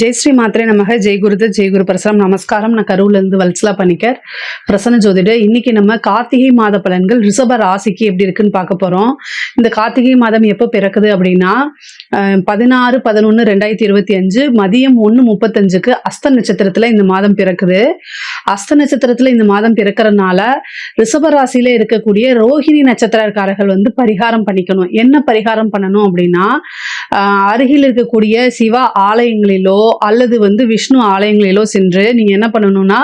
ஜெய் ஸ்ரீ மாத்திரை நமக. ஜெய் குருது ஜெய் குரு பிரசரம். நமஸ்காரம். நான் கரூர்லேருந்து வல்சலா பண்ணிக்கர் பிரசன்ன ஜோதிட. இன்னைக்கு நம்ம கார்த்திகை மாத பலன்கள் ரிஷப ராசிக்கு எப்படி இருக்குன்னு பார்க்க போறோம். இந்த கார்த்திகை மாதம் எப்போ பிறக்குது அப்படின்னா பதினாறு பதினொன்று ரெண்டாயிரத்தி இருபத்தி அஞ்சு மதியம் ஒன்று முப்பத்தஞ்சுக்கு அஸ்த நட்சத்திரத்தில் இந்த மாதம் பிறக்குது. அஸ்த நட்சத்திரத்தில் இந்த மாதம் பிறக்கறதுனால ரிஷப ராசியில இருக்கக்கூடிய ரோஹிணி நட்சத்திரக்காரர்கள் வந்து பரிகாரம் பண்ணிக்கணும். என்ன பரிகாரம் பண்ணணும் அப்படின்னா அருகில் இருக்கக்கூடிய சிவா ஆலயங்களிலோ அல்லது வந்து விஷ்ணு ஆலயங்களிலோ சென்று நீங்க என்ன பண்ணணும்னா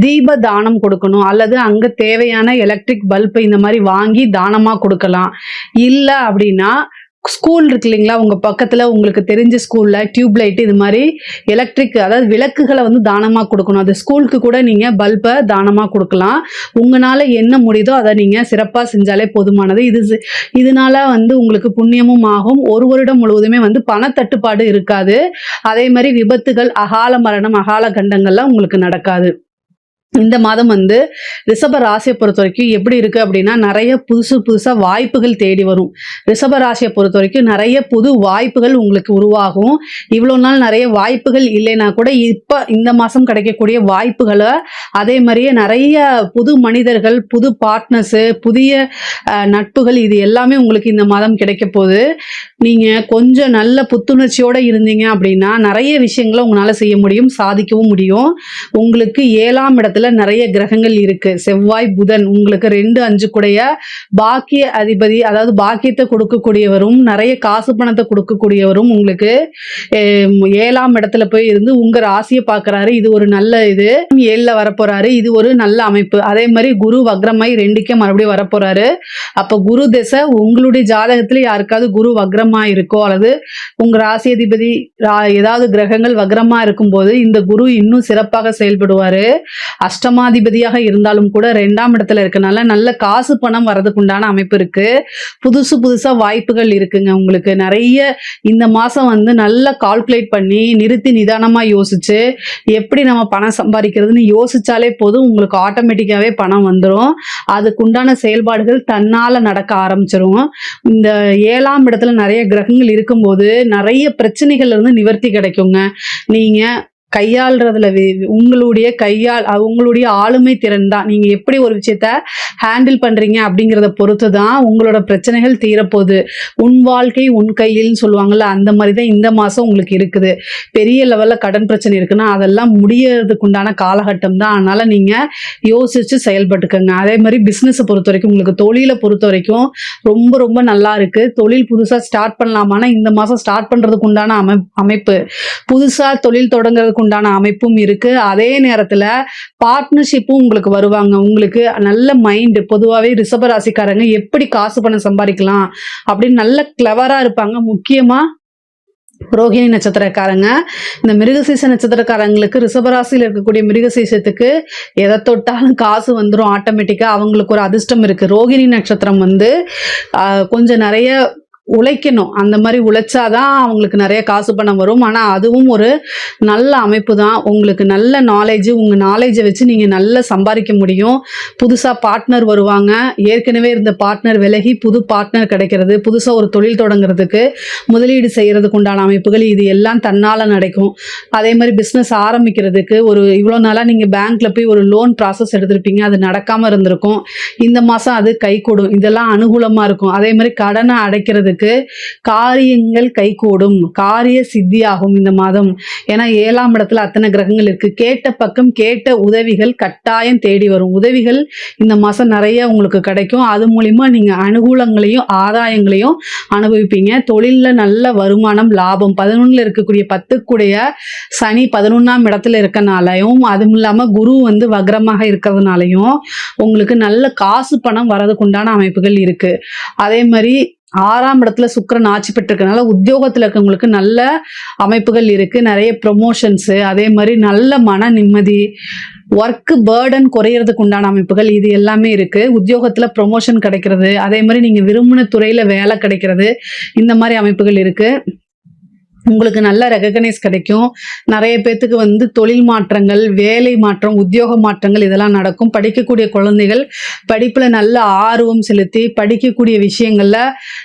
தீப தானம் கொடுக்கணும். அல்லது அங்க தேவையான எலக்ட்ரிக் பல்ப் இந்த மாதிரி வாங்கி தானமா கொடுக்கலாம். இல்ல அப்படின்னா ஸ்கூல் இருக்கு இல்லைங்களா? உங்கள் பக்கத்தில் உங்களுக்கு தெரிஞ்ச ஸ்கூலில் டியூப் லைட் இது மாதிரி எலக்ட்ரிக் அதாவது விளக்குகளை வந்து தானமாக கொடுக்கணும். அது ஸ்கூலுக்கு கூட நீங்கள் பல்பை தானமாக கொடுக்கலாம். உங்களால் என்ன முடியுதோ அதை நீங்கள் சிறப்பாக செஞ்சாலே போதுமானது. இது இதனால வந்து உங்களுக்கு புண்ணியமும் ஆகும். ஒரு வருடம் முழுவதுமே வந்து பணத்தட்டுப்பாடு இருக்காது. அதே மாதிரி விபத்துகள் அகால மரணம் அகால கண்டங்கள்லாம் உங்களுக்கு நடக்காது. இந்த மாதம் வந்து ரிஷப ராசியை பொறுத்த வரைக்கும் எப்படி இருக்கு அப்படின்னா நிறைய புதுசு புதுசா வாய்ப்புகள் தேடி வரும். ரிஷப ராசியை பொறுத்த வரைக்கும் நிறைய புது வாய்ப்புகள் உங்களுக்கு உருவாகும். இவ்வளோ நாள் நிறைய வாய்ப்புகள் இல்லைன்னா கூட இப்போ இந்த மாதம் கிடைக்கக்கூடிய வாய்ப்புகளை அதே மாதிரியே நிறைய புது மனிதர்கள் புது பார்ட்னர்ஸு புதிய நட்புகள் இது எல்லாமே உங்களுக்கு இந்த மாதம் கிடைக்க போகுது. நீங்கள் கொஞ்சம் நல்ல புத்துணர்ச்சியோடு இருந்தீங்க அப்படின்னா நிறைய விஷயங்களை உங்களால் செய்ய முடியும் சாதிக்கவும் முடியும். உங்களுக்கு ஏழாம் இடத்துல நிறைய கிரகங்கள் இருக்கு. செவ்வாய் புதன் உங்களுக்கு ரெண்டு அஞ்சு கூடைய பாக்கிய அதிபதி அதாவது பாக்கியத்தை கொடுக்கக்கூடியவரும் நிறைய காசு பணத்தை கொடுக்கக்கூடியவரும் உங்களுக்கு ஏழாம் இடத்துல போய் இருந்து உங்க ராசியை பார்க்கறாரு. இது ஒரு நல்ல இது. ஏழுல வரப்போறாரு. இது ஒரு நல்ல அமைப்பு. அதே மாதிரி குரு வக்ரமாய் ரெண்டுக்கே மறுபடியும் வரப்போறாரு. அப்ப குரு திசை உங்களுடைய ஜாதகத்துல யாருக்காவது குரு வக்ரமா இருக்கோ அல்லது உங்க ராசி அதிபதி ஏதாவது கிரகங்கள் வக்ரமா இருக்கும்போது இந்த குரு இன்னும் சிறப்பாக செயல்படுவாரு. அஷ்டமாதிபதியாக இருந்தாலும் கூட ரெண்டாம் இடத்துல இருக்கனால நல்ல காசு பணம் வரதுக்கு உண்டான அமைப்பு இருக்கு. புதுசு புதுசா வாய்ப்புகள் இருக்குங்க உங்களுக்கு. நிறைய இந்த மாசம் வந்து நல்லா கால்குலேட் பண்ணி நிறுத்தி நிதானமா யோசிச்சு எப்படி நம்ம பணம் சம்பாதிக்கிறதுன்னு யோசிச்சாலே போதும் உங்களுக்கு ஆட்டோமேட்டிக்காவே பணம் வந்துடும் அதுக்குண்டான செயல்பாடுகள் தன்னால நடக்க ஆரம்பிச்சிரும். இந்த ஏழாம் இடத்துல நிறைய கிரகங்கள் இருக்கும்போது நிறைய பிரச்சனைகள்ல இருந்து நிவர்த்தி கிடைக்குங்க. நீங்கள் கையாளுறதுல உங்களுடைய கையால் உங்களுடைய ஆளுமை திறன் தான். நீங்க எப்படி ஒரு விஷயத்த ஹேண்டில் பண்றீங்க அப்படிங்கிறத பொறுத்து தான் உங்களோட பிரச்சனைகள் தீரப்போகுது. உன் வாழ்க்கை உன் கையில்னு சொல்லுவாங்கல்ல அந்த மாதிரி தான் இந்த மாதம் உங்களுக்கு இருக்குது. பெரிய லெவலில் கடன் பிரச்சனை இருக்குன்னா அதெல்லாம் முடியறதுக்கு உண்டான காலகட்டம் தான். அதனால நீங்க யோசிச்சு செயல்பட்டுக்கோங்க. அதே மாதிரி பிஸ்னஸை பொறுத்த வரைக்கும் உங்களுக்கு தொழிலை பொறுத்த வரைக்கும் ரொம்ப ரொம்ப நல்லா இருக்கு. தொழில் புதுசாக ஸ்டார்ட் பண்ணலாமான்னா இந்த மாதம் ஸ்டார்ட் பண்ணுறதுக்கு உண்டான அமை அமைப்பு. புதுசாக தொழில் தொடங்குறதுக்கு உண்டான அமைப்பும் இருக்கு. அதே நேரத்துல பார்ட்னர்ஷிப்பும் உங்களுக்கு வருவாங்க. உங்களுக்கு நல்ல மைண்டு பொதுவாகவே ரிஷபராசிக்காரங்க எப்படி காசு பணம் சம்பாதிக்கலாம் அப்படின்னு நல்ல கிளவரா இருப்பாங்க. முக்கியமா ரோகிணி நட்சத்திரக்காரங்க. இந்த மிருகசீச நட்சத்திரக்காரங்களுக்கு ரிஷபராசியில் இருக்கக்கூடிய மிருகசீசத்துக்கு எதை தொட்டாலும் காசு வந்துடும் ஆட்டோமேட்டிக்காக அவங்களுக்கு ஒரு அதிர்ஷ்டம் இருக்குது ரோகிணி நட்சத்திரம் வந்து கொஞ்சம் நிறைய உழைக்கணும். அந்த மாதிரி உழைச்சாதான் அவங்களுக்கு நிறைய காசு பணம் வரும். ஆனால் அதுவும் ஒரு நல்ல அமைப்பு தான் உங்களுக்கு நல்ல நாலேஜ் உங்கள் நாலேஜை வச்சு நீங்கள் நல்லா சம்பாதிக்க முடியும். புதுசாக பார்ட்னர் வருவாங்க. ஏற்கனவே இருந்த பார்ட்னர் விலகி புது பார்ட்னர் கிடைக்கிறது புதுசாக ஒரு தொழில் தொடங்குறதுக்கு முதலீடு செய்கிறதுக்கு உண்டான அமைப்புகள் இது எல்லாம் தன்னால் நடக்கும். அதே மாதிரி பிஸ்னஸ் ஆரம்பிக்கிறதுக்கு ஒரு இவ்வளோ நாளாக நீங்கள் பேங்க்கில் போய் ஒரு லோன் ப்ராசஸ் எடுத்திருப்பீங்க. அது நடக்காமல் இருந்திருக்கும். இந்த மாதம் அது கைகூடும் இதெல்லாம் அனுகூலமாக இருக்கும். அதே மாதிரி கடனை அடைக்கிறதுக்கு காரியங்கள் கைகூடும். காரிய சித்தியாகும் இந்த மாதம். ஏன்னா ஏழாம் இடத்துல அத்தனை கிரகங்கள் இருக்கு. கேட்ட பக்கம் கேட்ட உதவிகள் கட்டாயம் தேடி வரும். உதவிகள் இந்த மாதம் நிறைய உங்களுக்கு கிடைக்கும். அது மூலிமா நீங்கள் அனுகூலங்களையும் ஆதாயங்களையும் அனுபவிப்பீங்க. தொழிலில் நல்ல வருமானம் லாபம். பதினொன்றில் இருக்கக்கூடிய பத்துக்குடைய சனி பதினொன்றாம் இடத்துல இருக்கனாலையும் அதுவும் இல்லாமல் குரு வந்து வக்ரமாக இருக்கிறதுனாலையும் உங்களுக்கு நல்ல காசு பணம் வரதுக்குண்டான அமைப்புகள் இருக்கு. அதே மாதிரி ஆறாம் இடத்துல சுக்கிரன் ஆட்சி பெற்றிருக்கனால உத்தியோகத்தில் இருக்கவங்களுக்கு நல்ல அமைப்புகள் இருக்கு நிறைய ப்ரொமோஷன்ஸு அதே மாதிரி நல்ல மன நிம்மதி ஒர்க்கு பேர்டன் குறையிறதுக்கு உண்டான அமைப்புகள் இது எல்லாமே இருக்கு. உத்தியோகத்தில் ப்ரொமோஷன் கிடைக்கிறது அதே மாதிரி நீங்கள் விரும்பின துறையில் வேலை கிடைக்கிறது இந்த மாதிரி அமைப்புகள் இருக்கு. உங்களுக்கு நல்ல ரெகக்னைஸ் கிடைக்கும். நிறைய பேர்த்துக்கு வந்து தொழில் மாற்றங்கள் வேலை மாற்றம் உத்தியோக மாற்றங்கள் இதெல்லாம் நடக்கும். படிக்கக்கூடிய குழந்தைகள் படிப்பில் நல்ல ஆர்வம் செலுத்தி படிக்கக்கூடிய விஷயங்களில்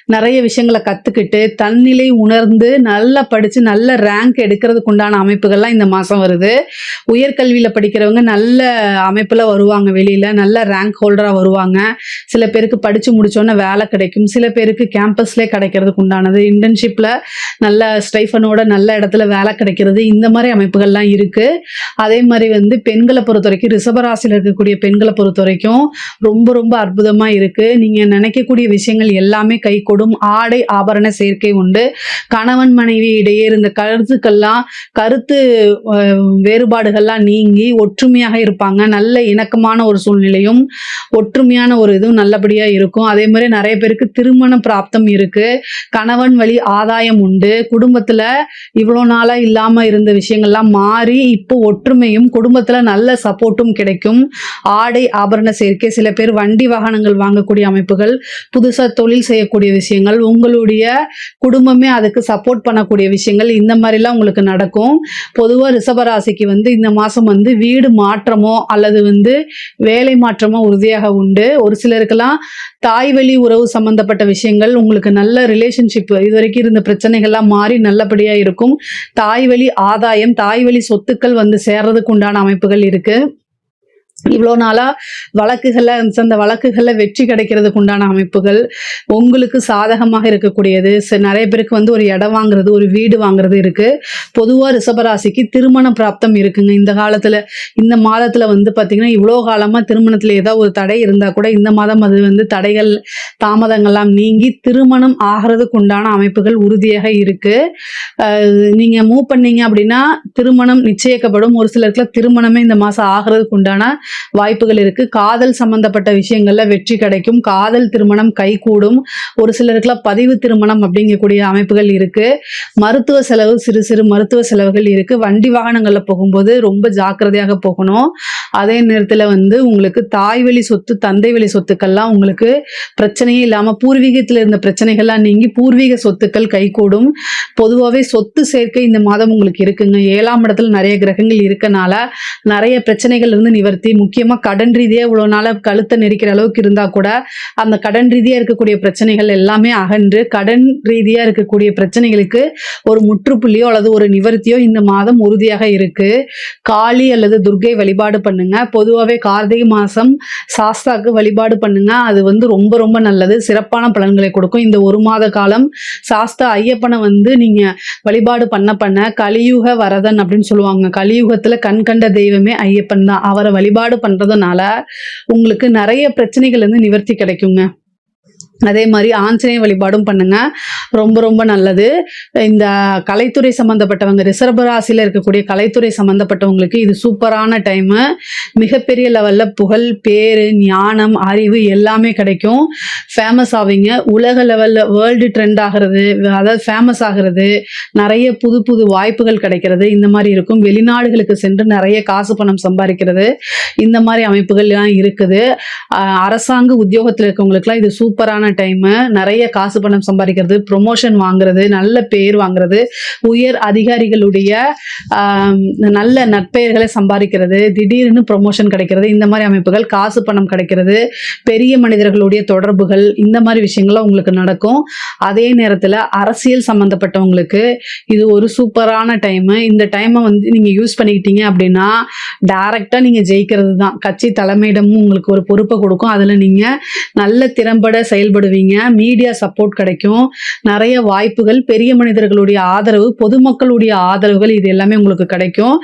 நிறைய விஷயங்களை கற்றுக்கிட்டு தன்னிலை உணர்ந்து நல்லா படித்து நல்ல ரேங்க் எடுக்கிறதுக்கு உண்டான அமைப்புகள்லாம் இந்த மாதம் வருது. உயர்கல்வியில் படிக்கிறவங்க நல்ல அமைப்பில் வருவாங்க வெளியில் நல்ல ரேங்க் ஹோல்டராக வருவாங்க. சில பேருக்கு படித்து முடிச்சோன்னே வேலை கிடைக்கும். சில பேருக்கு கேம்பஸ்லேயே கிடைக்கிறதுக்கு உண்டானது. இன்டர்ன்ஷிப்பில் நல்ல ஸ்ட்ரைஃப் ஸ்டைஃபனோட நல்ல இடத்துல வேலை கிடைக்கிறது. இந்த மாதிரி அமைப்புகள்லாம் இருக்கு. அதே மாதிரி வந்து பெண்களை பொறுத்த வரைக்கும் ரிஷபராசியில் இருக்கக்கூடிய பெண்களை பொறுத்த வரைக்கும் ரொம்ப ரொம்ப அற்புதமா இருக்கு. நீங்க நினைக்கக்கூடிய விஷயங்கள் எல்லாமே கை கொடும். ஆடை ஆபரண சேர்க்கை உண்டு. கணவன் மனைவி இடையே இருந்த கருத்துக்கள்லாம் கருத்து வேறுபாடுகள்லாம் நீங்கி ஒற்றுமையாக இருப்பாங்க. நல்ல இணக்கமான ஒரு சூழ்நிலையும் ஒற்றுமையான ஒரு இதுவும் நல்லபடியா இருக்கும். அதே மாதிரி நிறைய பேருக்கு திருமண பிராப்தம் இருக்கு. கணவன் வழி ஆதாயம் உண்டு. குடும்பத்துல இவ்வளோ நாளா இல்லாம இருந்த விஷயங்கள்லாம் மாறி இப்போ ஒற்றுமையும் குடும்பத்துல நல்ல சப்போர்ட்டும் கிடைக்கும். ஆடை ஆபரண சேர்க்கை சில பேர் வண்டி வாகனங்கள் வாங்கக்கூடிய அமைப்புகள் புதுசா தொழில் செய்யக்கூடிய விஷயங்கள் உங்களுடைய குடும்பமே அதுக்கு சப்போர்ட் பண்ணக்கூடிய விஷயங்கள் இந்த மாதிரிலாம் உங்களுக்கு நடக்கும். பொதுவாக ரிஷபராசிக்கு வந்து இந்த மாதம் வந்து வீடு மாற்றமோ அல்லது வந்து வேலை மாற்றமோ உறுதியாக உண்டு. ஒரு சிலருக்கெல்லாம் தாய் வழி உறவு சம்பந்தப்பட்ட விஷயங்கள் உங்களுக்கு நல்ல ரிலேஷன்ஷிப் இது வரைக்கும் இருந்த பிரச்சனைகள்லாம் மாறி நல்ல நல்லபடியாக இருக்கும். தாய் வழி ஆதாயம் தாய் வழி சொத்துக்கள் வந்து சேர்றதுக்கு உண்டான அமைப்புகள் இருக்கு. இவ்வளோ நாளாக வழக்குகளில் அந்த வழக்குகளில் வெற்றி கிடைக்கிறதுக்கு உண்டான அமைப்புகள் உங்களுக்கு சாதகமாக இருக்கக்கூடியது. ச- நிறைய பேருக்கு வந்து ஒரு இடம் வாங்குறது ஒரு வீடு வாங்குறது இருக்குது பொதுவாக ரிஷபராசிக்கு திருமண பிராப்தம் இருக்குங்க. இந்த காலத்தில் இந்த மாதத்தில் வந்து பார்த்திங்கன்னா இவ்வளோ காலமாக திருமணத்தில் ஏதாவது ஒரு தடை இருந்தால் கூட இந்த மாதம் அது வந்து தடைகள் தாமதங்கள்லாம் நீங்கி திருமணம் ஆகிறதுக்கு உண்டான அமைப்புகள் உறுதியாக இருக்கு. நீங்கள் மூவ் பண்ணீங்க அப்படின்னா திருமணம் நிச்சயிக்கப்படும். ஒரு சிலருக்குலாம் திருமணமே இந்த மாதம் ஆகிறதுக்கு உண்டான வாய்ப்புகள் இருக்கு. காதல் சம்பந்தப்பட்ட விஷயங்கள்ல வெற்றி கிடைக்கும். காதல் திருமணம் கைகூடும். ஒரு சிலருக்குலாம் பதிவு திருமணம் அப்படிங்கக்கூடிய அமைப்புகள் இருக்கு. மருத்துவ செலவு சிறு சிறு மருத்துவ செலவுகள் இருக்கு. வண்டி வாகனங்கள்ல போகும்போது ரொம்ப ஜாக்கிரதையாக போகணும். அதே நேரத்துல வந்து உங்களுக்கு தாய் வழி சொத்து தந்தை வழி சொத்துக்கள்லாம் உங்களுக்கு பிரச்சனையே இல்லாம பூர்வீகத்தில் இருந்த பிரச்சனைகள்லாம் நீங்கி பூர்வீக சொத்துக்கள் கைகூடும். பொதுவாகவே சொத்து சேர்க்கை இந்த மாதம் உங்களுக்கு இருக்குங்க. ஏழாம் இடத்துல நிறைய கிரகங்கள் இருக்கனால நிறைய பிரச்சனைகள் இருந்து நிவர்த்தி முக்கியமாக கடன் ரீதியாக இவ்வளோ நாளாக கழுத்தை நெரிக்கிற அளவுக்கு இருந்தால் கூட அந்த கடன் ரீதியாக இருக்கக்கூடிய பிரச்சனைகள் எல்லாமே அகன்று கடன் ரீதியாக இருக்கக்கூடிய பிரச்சனைகளுக்கு ஒரு முற்றுப்புள்ளியோ அல்லது ஒரு நிவர்த்தியோ இந்த மாதம் உறுதியாக இருக்கு. காளி அல்லது துர்கை வழிபாடு பண்ணுங்க. பொதுவாகவே கார்த்திகை மாதம் சாஸ்தாக்கு வழிபாடு பண்ணுங்க. அது வந்து ரொம்ப ரொம்ப நல்லது. சிறப்பான பலன்களை கொடுக்கும். இந்த ஒரு மாத காலம் சாஸ்தா ஐயப்பனை வந்து நீங்கள் வழிபாடு பண்ண பண்ண கலியுக வரதன் அப்படின்னு சொல்லுவாங்க. கலியுகத்தில் கண்கண்ட தெய்வமே ஐயப்பன் தான். அவரை வழிபாடு பண்றதுனால உங்களுக்கு நிறைய பிரச்சனைகள் வந்து நிவர்த்தி கிடைக்குங்க. அதே மாதிரி ஆஞ்சநேய வழிபாடும் பண்ணுங்க. ரொம்ப ரொம்ப நல்லது. இந்த கலைத்துறை சம்மந்தப்பட்டவங்க ரிசர்வ ராசியில் இருக்கக்கூடிய கலைத்துறை சம்மந்தப்பட்டவங்களுக்கு இது சூப்பரான டைமு மிகப்பெரிய லெவலில் புகழ் பேர் ஞானம் அறிவு எல்லாமே கிடைக்கும். ஃபேமஸ் ஆவீங்க. உலக லெவலில் வேர்ல்டு ட்ரெண்ட் ஆகிறது அதாவது ஃபேமஸ் ஆகிறது நிறைய புது புது வாய்ப்புகள் கிடைக்கிறது. இந்த மாதிரி இருக்கும். வெளிநாடுகளுக்கு சென்று நிறைய காசு பணம் சம்பாதிக்கிறது. இந்த மாதிரி அமைப்புகள்லாம் இருக்குது. அரசாங்க உத்தியோகத்தில் இருக்கவங்களுக்குலாம் இது சூப்பரான டைமு நிறைய காசு பணம் சம்பாதிக்கிறது ப்ரொமோஷன் வாங்குறது நல்ல பேர் வாங்குறது உயர் அதிகாரிகளுடைய நல்ல நட்பெயர்களை சம்பாதிக்கிறது திடீர்னு ப்ரொமோஷன் கிடைக்கிறது இந்த மாதிரி அமைப்புகள் காசு பணம் கிடைக்கிறது பெரிய மனிதர்களுடைய தொடர்புகள் இந்த மாதிரி விஷயங்கள்லாம் உங்களுக்கு நடக்கும். அதே நேரத்தில் அரசியல் சம்மந்தப்பட்டவங்களுக்கு இது ஒரு சூப்பரான டைமு இந்த டைமை வந்து நீங்கள் யூஸ் பண்ணிக்கிட்டீங்க அப்படின்னா டைரெக்டாக நீங்கள் ஜெயிக்கிறது தான் கட்சி தலைமையிடமும் உங்களுக்கு ஒரு பொறுப்பை கொடுக்கும். அதில் நீங்கள் நல்ல திறம்பட செயல்படுவீங்க. மீடியா சப்போர்ட் கிடைக்கும். நிறைய வாய்ப்புகள் பெரிய மனிதர்களுடைய ஆதரவு பொதுமக்களுடைய ஆதரவுகள் இது எல்லாமே உங்களுக்கு கிடைக்கும்.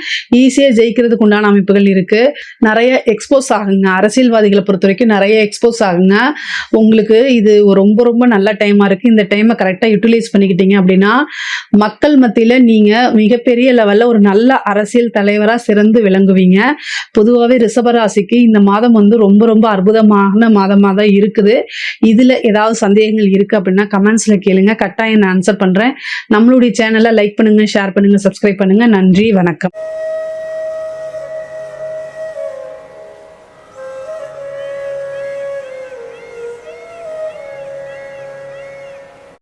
ஈஸியாக ஜெயிக்கிறதுக்கு உண்டான அமைப்புகள் இருக்கு. நிறைய எக்ஸ்போஸ் ஆகுங்க. அரசியல்வாதிகளை பொறுத்த வரைக்கும் நிறைய எக்ஸ்போஸ் ஆகுங்க. உங்களுக்கு இது ரொம்ப ரொம்ப நல்ல டைமாக இருக்குது இந்த டைமை கரெக்டாக யூட்டிலைஸ் பண்ணிக்கிட்டீங்க அப்படின்னா மக்கள் மத்தியில் நீங்கள் மிகப்பெரிய லெவலில் ஒரு நல்ல அரசியல் தலைவராக சிறந்து விளங்குவீங்க. பொதுவாகவே ரிஷபராசிக்கு இந்த மாதம் வந்து ரொம்ப ரொம்ப அற்புதமான மாதமாக தான் இருக்குது. இதில் ஏதாவது சந்தேகங்கள் இருக்குது அப்படின்னா கமெண்ட்ஸில் கேளுங்க. கட்டாயம் நான் ஆன்சர் பண்ணுறேன் நம்மளுடைய சேனலை லைக் பண்ணுங்கள் ஷேர் பண்ணுங்கள் சப்ஸ்கிரைப் பண்ணுங்கள் நன்றி வணக்கம்.